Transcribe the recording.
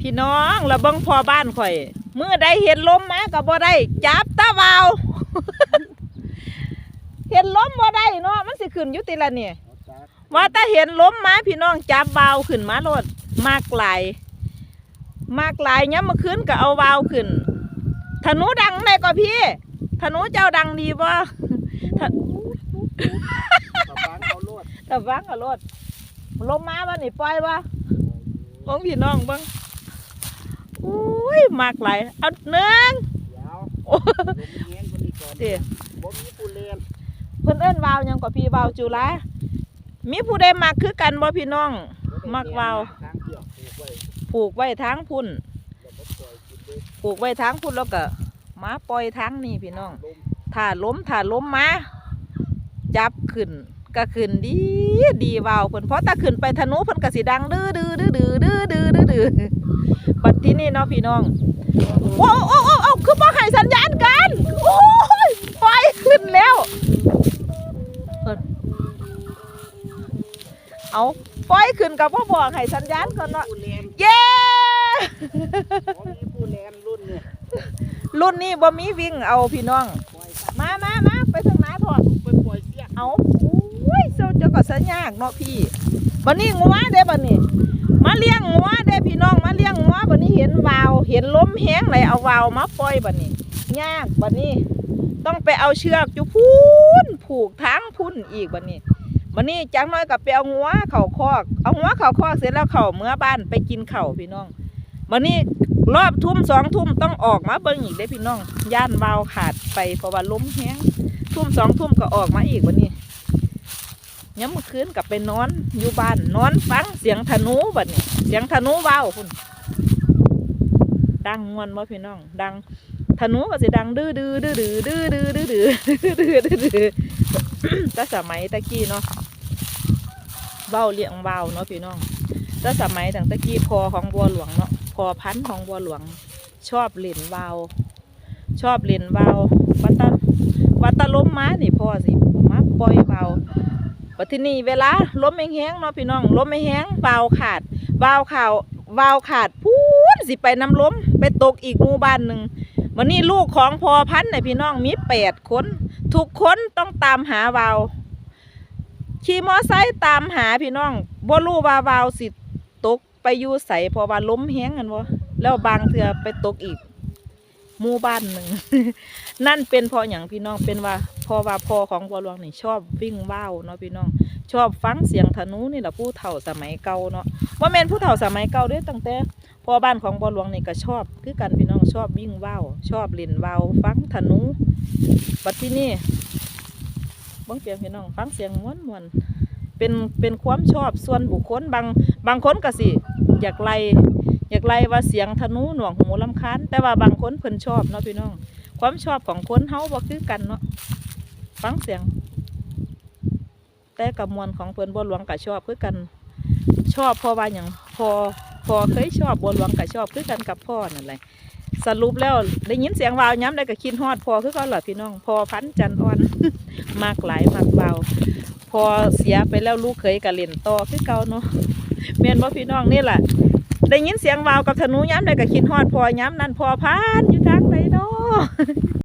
พี่น้องระเบิงพอบ้านข่อยมือได้เห็นลมมาก็บ่ได้จับตาเบาเห็นลมบ่ได้เนาะมันสิขึ้นอยู่ติละเนี่ยว่าถ้าเห็นลมมาพี่น้องจับเบาขึ้นมาโลดมากหลายมากหลายย้ำเมื่อคืนก็เอาเบาขึ้นธนูดังได้ก็พี่ธนูเจ้าดังดีบ่ตะบังเอาโลดแต่ฟังก็โลดลมมาบ่นี่ปล่อยบ่ของพี่น้องเบิ่งอุ้ ยมากหลายเอาเนื้อเดี๋ยวผมมีผู้เรียนเพิ่นเอิ้นวาวยังกว่าพี่วาวจุฬามีผู้ใดมาคือกันบ่พี่น้อง มักวาวผูกไว้ทางพุ่นผูกไว้ทางพุ่นแล้วก็มาปล่อยทางนี่พี่น้องถ้าล้มถ้าล้มมาจับขึ้นก็ขึ้นดีดีวาวเพิ่นเพราะถ้าขึ้นไปธนูเพิ่นก็สิดังดื้อดื้อดื้อดื้อดื้อดื้อดื้อ บัดที่นี่เนาะพี่น้อง โอ้โอ้โอ้โอ้คือบ่ให้สัญญาณกัน โอ้ยปล่อยขึ้นแล้ว เอาปล่อยขึ้นกับบ่อบอกให้สัญญาณก่อนเนาะ เย้ผู้เล่นรุ่นเนี่ยรุ่นนี้บ่มีวิ่งเอาพี่น้อง มามามาไปทางไหนพ่อไปปล่อยเสียเอาโอ้ยเจ้าเจ้าก็สัญญากเนาะพี่บันนี้งัวเด้บันนี้ มาเลี้ยงงัวเบันนี้เห็นวาว เห็นล้มแห้งเลยเอาวาวมาปล่อยบันนี้ ยากบันนี้ ต้องไปเอาเชือกอยู่พูนผูกทางพุ่นอีกบันนี้บันนี้จังน้อยกับไปเอางัวเข่าคอก เอางัวเข่าคอกเสร็จแล้วเข่าเมื่อบ้านไปกินเข่าพี่น้องบันนี้รอบทุ่มสองทุ่มต้องออกมาเบิ่งอีกเด้พี่น้อง ย่านวาวขาดไปเพราะว่าล้มแห้งทุ่มสองทุ่มก็ออกมาอีกวันนี้ย้ำเมื่อคืนกลับไปนอนอยู่บ้านนอนฟังเสียงธนูบัดนี้ เสียงธนูว้าวคุณ ดังมวนบ่พี่น้อง ดังธนูก็สิดังดื้อดื้อดื้อดื้อดื้อดื้อดื้อดื้อดื้อดื้อดื้อแต่สมัยตะกี้เนาะเว้าเลี้ยงเว้าเนาะพี่น้องแต่สมัยตั้งตะกี้พอของบัวหลวงเนาะพอพันของบัวหลวง ชอบเล่นเว้าชอบเล่นเว้าวัตตาว่าตาล้มม้านี่พ่อสิมาปล่อยเบ้าปัที่นี่เวลาล้มไม่แห้งเนาะพี่น้องล้มไม่แห้งเบ้าขาดเบ้าข่าวเบ้าขาดพู สิไปน้ำล้มไปตกอีกหมู่บ้านหนึ่งวันนี้ลูกของพอพันธุ์เนี่ยพี่น้องมีแปดคนทุกคนต้องตามหาเบาขี่มอไซค์ตามหาพี่น้องบ่รู้ว่าเบาสิตกไปอยู่ใสเพอว่าล้มแห้งกันวะแล้วบางเถื่อไปตกอีก หมู่บ้านหนึ่ง นั่นเป็นเพออย่างพี่น้องเป็นว่าพอว่าพอของบัวหลวงนี่ชอบวิ่งว่าวเนาะพี่น้อง ชอบฟังเสียงธนูนี่แหละผู้เฒ่าสมัยเก่าเนาะว่าแม่นผู้เฒ่าสมัยเก่าด้อตั้งแต่พอบ้านของบัวหลวงนี่ก็ชอบคือกันพี่น้องชอบวิ่งว่าวชอบเล่นว่าวฟังธนูบัดที่นี่บังเสียงพี่น้องฟังเสียงม้วนมวนเป็นเป็นความชอบส่วนบุคคลบางบางคนก็สิอยากไล่ อยากไล่ว่าเสียงธนูหน่วงหูลำคาญแต่ว่าบางคนเพิ่นชอบเนาะพี่น้อง ความชอบของคนเฮาบ่คือกันเนาะฟังเสียง แต่กับมวลของเพิ่นบัวหลวงก็ชอบคือกัน ชอบพราะว่าอย่างพอพอเคยชอบบัวหลวงก็ชอบคือกันกับพ่อนั่นแหละสรุปแล้วได้ยินเสียงวาวย้ำได้ก็คิดฮอดพอคือเขาเหรอพี่น้อง พอพันจันอ่อนมากหลายมากเบาพอเสียไปแล้วลูกเคยก็เล่นต่อคือเก่าเนาะแม่นบ่าพี่น้องนี่แหละ ได้ยินเสียงวาวกับธนูย้ำได้ก็คิดฮอดพอย้ำนั่นพอพันอยู่ทางไหนเนาะ